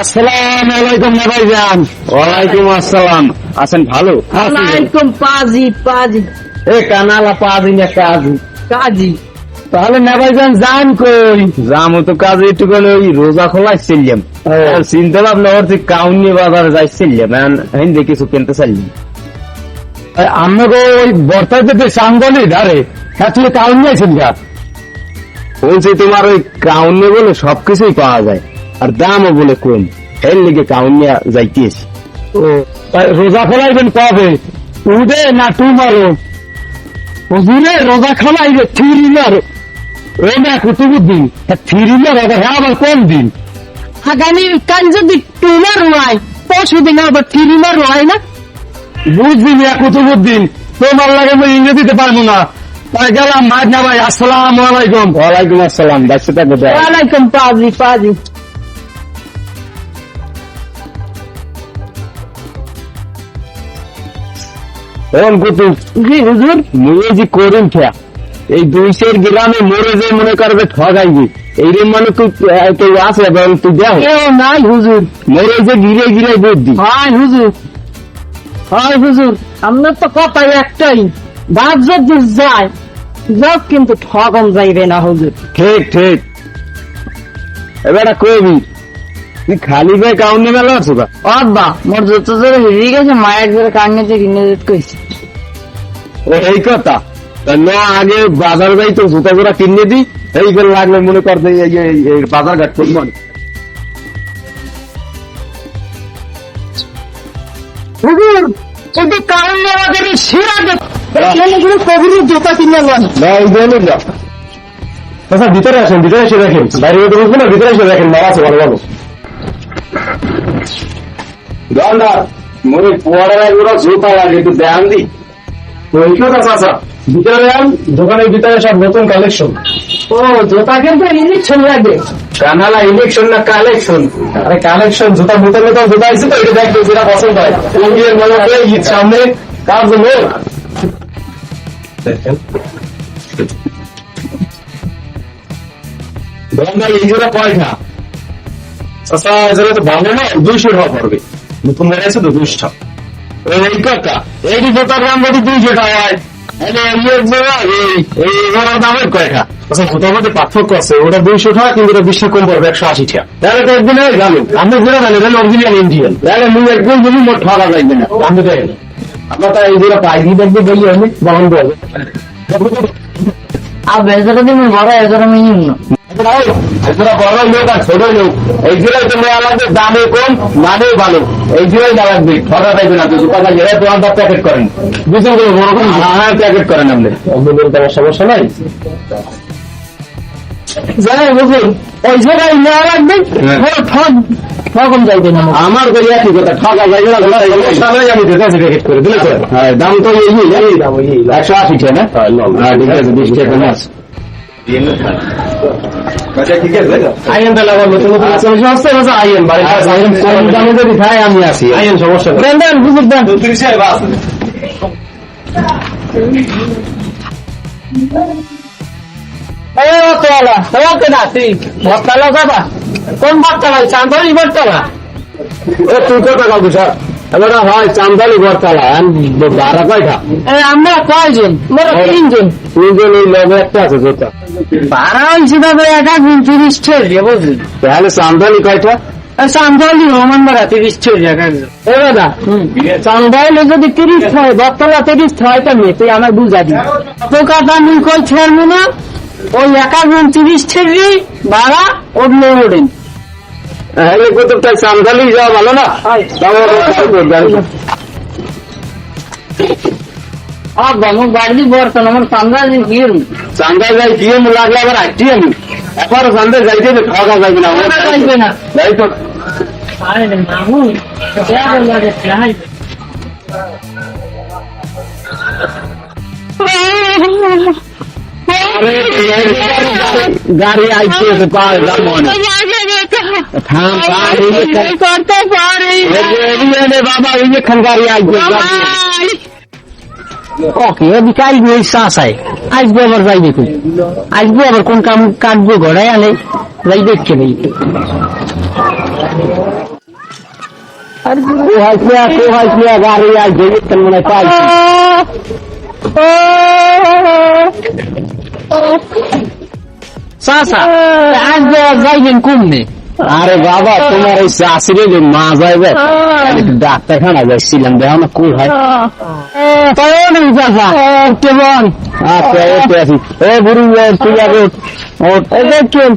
আসসালাম আলাইকুম ভাইজান ওয়ালাইকুম আসসালাম। আছেন ভালো? আলাইকুম পাজি পাজি। এ কানালা পাজি না কাজি? কাজি। তাহলে না ভাইজান যান কই? যামো তো কাজে একটু করে ওই রোজা খোলাই ছিলাম আর চিন্তা ভাবনা করছি কাউনি বাজারে যাই যাইছিলাম হিন্দি কিছু কিনতে চাইলাম আমাকে ওই বর্তায় যে সাঙ্গলি ধারে হ্যাঁ কাউন গা? বলছি তোমার ওই কাউনে বলে সবকিছুই পাওয়া যায়। আর দামও বলে কম এর লিগে কাউনিয়া যাইতেছি। ও রোজা খোলাইবেন কবে? উদে না টুমারো? হুজুরে রোজা খোলাইবে থ্রি মারো ও না কুতুবুদ্দিন থ্রি মারো হ্যাঁ আবার কোন দিন? আগামী কাল যদি টুমার হয় পরশু দিন আবার তিরিমার হয় না? বুঝবি না কুতুবুদ্দিন তোমার লাগে আমি ইংরেজি দিতে পারব না। তাই গেলাম মাছ না ভাই আসসালাম আলাইকুম। ওয়ালাইকুম আসসালাম দেখতে থাকবে ওয়ালাইকুম পাজি পাজি। এখন কুতুব জি হুজুর। মুয়ে করিম খেয়া। এই দুই সের গ্রামে মরে যে মনে করবে ঠগাইবি এইরকম মানে তুই কেউ আছে এবং তুই দেখ। নাই হুজুর। মরে যে গিরে গিরে বুদ্ধি। হয় হুজুর। হয় হুজুর। আপনার তো কথাই একটাই। বাদ যদি যায় যাও কিন্তু ঠগন যাইবে না হুজুর। ঠিক ঠিক। এবার কবি খালি ভাই কাউন্টে মেলা আছো বা আব্বা মোর যত জোরে হিরিয়ে গেছে মায়ের জোরে কান্নাতে কিনে দিতে কইছে। ও এই কথা? না আগে বাজার যাই তো জুতা জোড়া কিনে দি এই করে লাগলে মনে কর যে এই- বাজার ঘাট করব না। হুজুর কিন্তু কারণ আমাদের সেরা এখানে কোনো কবির জুতা কিনে নেন না এই জন্য না। আচ্ছা ভিতরে আসেন ভিতরে এসে দেখেন। বাইরে তো বুঝব না ভিতরে এসে দেখেন মারা আছে ভালো ভালো। দোকানদার মনে পড়ার আগে ওরা জুতা লাগে একটু দেন দি তো এই কথা চাচা ভিতরে আন দোকানের ভিতরে সব নতুন কালেকশন ও জুতা কিন্তু ইলেকশন লাগবে। কানালা ইলেকশন না কালেকশন আরে কালেকশন জুতা ভিতরে তো জুতা আছে তো এটা দেখবে যেটা পছন্দ হয়। ইন্ডিয়ান মনে করে ঈদ সামনে কার জন্য? দেখেন। দোকানদার এই জোড়া কয়টা? আচ্ছা এজোড়া তো ভালো না দুইশো টাকা পড়বে। নতুন গাড়ি আছে তো টাকা এই কথা এই জুতার দাম যদি দুইশো তো একদিন হয়ে আমি জোড়া গেল তাহলে অরিজিনাল ইন্ডিয়ান তাহলে মুই একদম যদি মোট ঠকা যাইবে না আমি তো আপনার তাই এই জোড়া পাই দেখবে বলি আমি বহন করবে আর বেজারা দিন বড় এজারা মিনিম না এছাড়া বড় লোক আর ছোট লোক এই জোড়াই তো নেওয়া লাগবে দামে কম ভালো এই লাগবে ঠকা না তো দোকানদার প্যাকেট করেন বুঝলেন বড় করে হ্যাঁ প্যাকেট করেন আপনি আপনাদের তো সমস্যা নাই জানেন বুঝুন ওই জায়গায় নেওয়া লাগবে হ্যাঁ। বড় যাইবে না আমার তো একই কথা ঠকা যাইবে না ধরা যাইবে না। তাহলে আমি ঠিক প্যাকেট করে দিলে হ্যাঁ দাম তো এই একশো আশি টাকা না হ্যাঁ ঠিক আছে বিশ টাকা কমে আছে? আমি আসি আইন সমস্যা কোন ভক্তালা চান্দরি ভক্তালা এ তুই কত টাকা বুঝা এবার হয় চান্দালি ঘরতলা ভাড়া কয়টা? আমরা কয়জন? মোরা তিনজন। তিনজন এই লগে একটা আছে জোতা ভাড়া হয়েছে তবে এক তিরিশ ছেড়ে বুঝলি তাহলে চান্দালি কয়টা? চান্দালি রহমান ভাড়া তিরিশ ছেড়ে এক একজন। এ দাদা চান্দাইলে যদি তিরিশ হয় বক্তলা তিরিশ হয় কেমনি? তুই আমার বুঝা দি পোকাটা আমি কই ছেড়বো না ওই এক একজন তিরিশ ছেড়ে ভাড়া উঠলে ওঠেন হ্যাঁ কত তাই চান্দালি যাওয়া ভালো না? আব্বা আমার বাড়ি বর্তন আমার চান্দা গিয়ে চান্দা যাই কি আমি লাগলে আবার আইটি আমি একবার চান্দা যাইতে হবে, খাওয়া দাওয়া যাইবে না যাইবে না যাই তো আরে মামু কেমন লাগে চাই আরে, গাড়ি আইতে পারে মনে থাম থাম, এই যে খান- করতে পারি এই যে- এই যে ওকে এদিকে আসবে এই চাষায় আসব আবার যাই দেখুন আসব আবার কোন কাম কাটবো ঘরে আনে, যাই দেখছে ভাই কোহাই কিয়া কোহাই যাইবেন কমনে আরে বাবা, তোমার এই চাষিরে মা যাইবে। ডাক্তারখানা যাচ্ছিলাম, দেখো না কোন হয়। কেমন? আচ্ছা ওকে আছি। এ বুড়ি তুই আগে ওঠ দেখছেন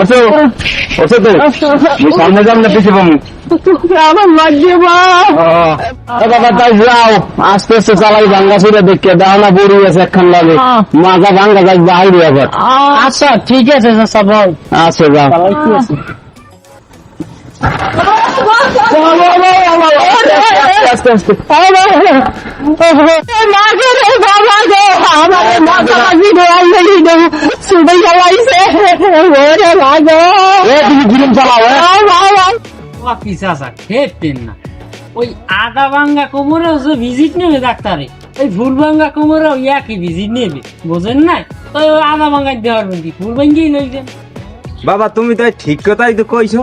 ওঠো। ওঠো তো। সামনে যাম না পিছিয়ে পাবো আমার লাগছে বাবা তাই যাও। আস্তে আস্তে চালাই ভাঙ্গা ছুড়ে দেখে দাও না বুড়ি আছে একখান লাগে মাজা ভাঙ্গা যাই বাইরে আবার। আচ্ছা ঠিক আছে আচ্ছা যাও। ওই আদা ভাঙ্গা কোমরেও ভিজিট নেবে ডাক্তারে ওই ফুল ভাঙ্গা কোমরেও একই ভিজিট নেবে বোঝেন নাই ওই আদা ভাঙ্গা দেওয়ার কি ফুল ভাঙ্গেই লইছেন বাবা, তুমি তো ঠিক কথাই তো কইছো।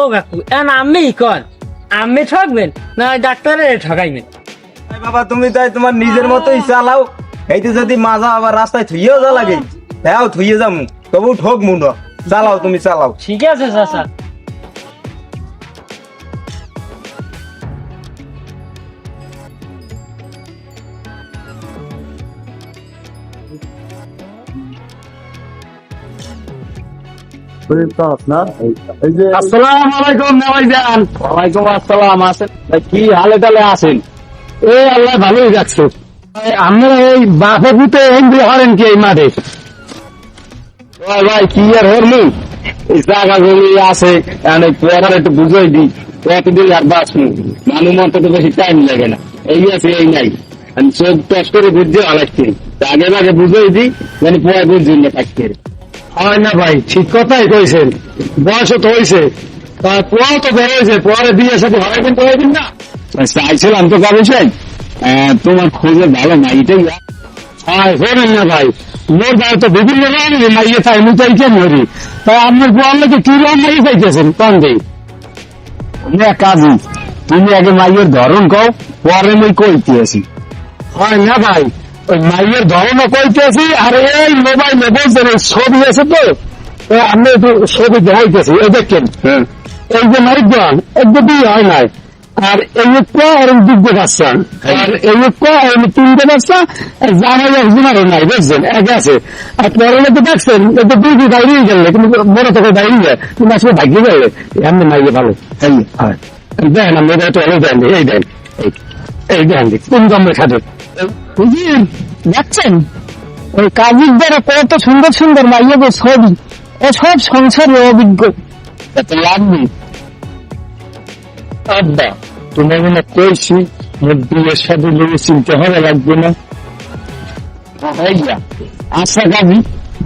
ও কাকু এখন আমি কন। আমি ঠকবেন না ডাক্তারে ঠকাইবেন। বাবা তুমি তাই তোমার নিজের মতোই চালাও। এইতে যদি মাজা আবার রাস্তায় থুইয়েও যা লাগে হ্যাঁ থুইয়ে যামু। তবু ঠক মুন্ড চালাও তুমি চালাও। ঠিক আছে চাচা। কি হালে আছেন? আল্লাহ ভালোই আমরা এই বাপে পুতে হরেন কি এই মাঠে? ভাই কি আর জায়গা জমি আছে একটু বুঝাই দি কতদিন আর বাঁচমু মানুষ মতো তো বেশি টাইম লাগে না। এই আছে, এই নাই। আমি টস করে বুঝতে আলাচ্ছি আগে আগে বুঝাই দি মানে পড়া বুঝছি না থাকতে হয় না ভাই ঠিক কথাই কইছেন। বয়স তো হয়েছে তার পোয়াও তো বেড়েছে পরে বিয়ে সাথে হয় কিন্তু না। চাইছিলাম তো কবেছেন তোমার খোঁজে ভালো না এটাই হয় শোনেন না ভাই। মোর ভাই তো বিভিন্ন রকমের মাইয়ে চাই মু চাই কেন হরি তাই আপনার পোয়ার লোকে কি রকম মাইয়ে চাইতেছেন কন দেই? আমি এক কাজই তুমি আগে মাইয়ের ধরন কও পরে মই কইতে আসি হয় না ভাই ওই মাইয়ের ধরনও কইতেছি আর এই মোবাইলে বলছেন এই ছবি আছে তো আমি একটু ছবি দেখাইতেছি এই দেখেন। এই যে মারিকগণ একদম বিয়ে হয় নাই। আর এই একটা আর এই বাচ্চা আর এই একটা আর এই তিনটে বাচ্চা আর জামাই একজনেরও নাই বুঝছেন? এক আছে। আর পরে তো দেখছেন এটা দুই দুই বাইরে গেলে কিন্তু বড় থেকে বাইরে যায় কিন্তু আসলে ভাগ্যে গেলে এমনি মাইয়ে ভালো। এই হয়। দেন আমি এটা তো দেন এই দেন এই- এই দেন কোন দামের খাটে হুজুর দেখছেন? ওই কাজীর দ্বারা কত সুন্দর সুন্দর মাইয়াদের ছবি ও সব সংসারে অভিজ্ঞ। এত লাগবে। আব্বা তোমার মনে কইছি বিয়ের সাথে লোক চিনতে হবে লাগবে না। হাইয়া আচ্ছা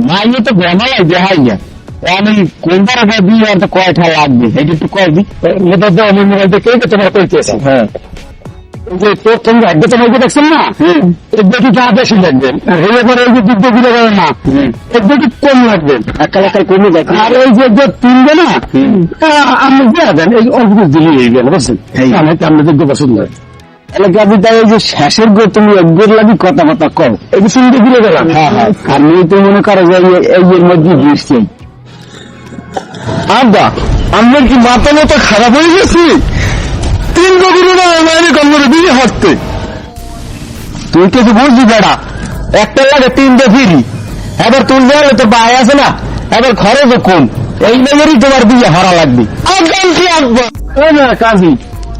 মাইয়ে তো লাগবে হাইয়া আমি বিয়ে আর কয়টা লাগবে এটা একটু কয় দি। এটা তো আমি মোবাইল থেকে তোমার কইতেছি হ্যাঁ। যে প্রথম দেখছেন না? এর যা বেশি এই ওই যে যুদ্ধগুলো করে না। এর কম লাগবে। একাল একাল কমে আর ওই যে তিনবে না আপনি দেন। এই অল্প দিলে এই গেল বুঝছেন? যোগ্য পছন্দ হয় তাই যে শেষের গো তুমি একগোর লাগি কথা কথা কও? এই যে শুনতে ফিরে গেলাম। হ্যাঁ হ্যাঁ। আর মেয়ে তো মনে করো যে এই- এই এর মধ্যে গিয়েছে। আব্বা আমার কি মাথা মতো খারাপ হয়ে গেছি? তিন কবির বাইরে কমরে বিয়ে হাঁটতে তুই কিছু বুঝবি বেড়া? একটা লাগে তিনটে ফিরি। এবার তুলতে হলে তো বাই আছে না? এবার খরচ কম এই মেয়েরই তোমার বিয়ে হারা লাগবে। কি কাজী।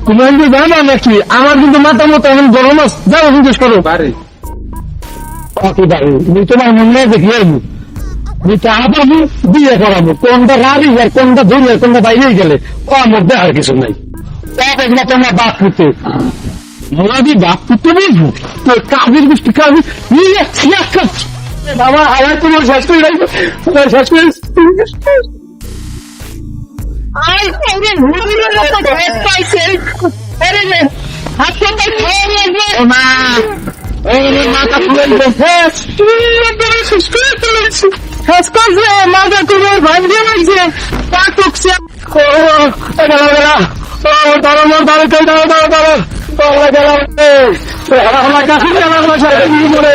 তুমি জানো নাকি আমার কিন্তু মাথা মতো এখন গরম আছে। যাও জিজ্ঞেস করো। বাড়ি। তোমার মনে আইবো নিতে বিয়ে করাবো। কোনটা রাড়ি আর কোনটা ধরি আর কোনটা বাইরে গেলে? ও আমার দেখার কিছু নাই। না তোমার বাপ পুতে মোরাদি বাপ পুতে বলব তোর কাজের বৃষ্টি কাজ বাবা আবার তোমার শেষ করে রাখব তোমার শেষ করে নিয়ে মাথা তোমার ভাঙিয়ে লাগছে পা টুকছে ও এটা লাগে না দাঁড়ো দাঁড়ো দাঁড়ো বাংলা গেলাম আমার কাছে আমার মরে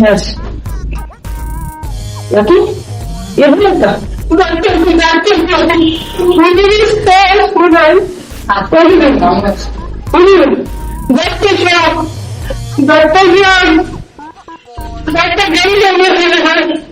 Yes. Aqui? Levanta! Vai terminar, terminar! Me desespero, Bruno! Até não mas. Bruno! Get the frog! Get the frog! Get the very young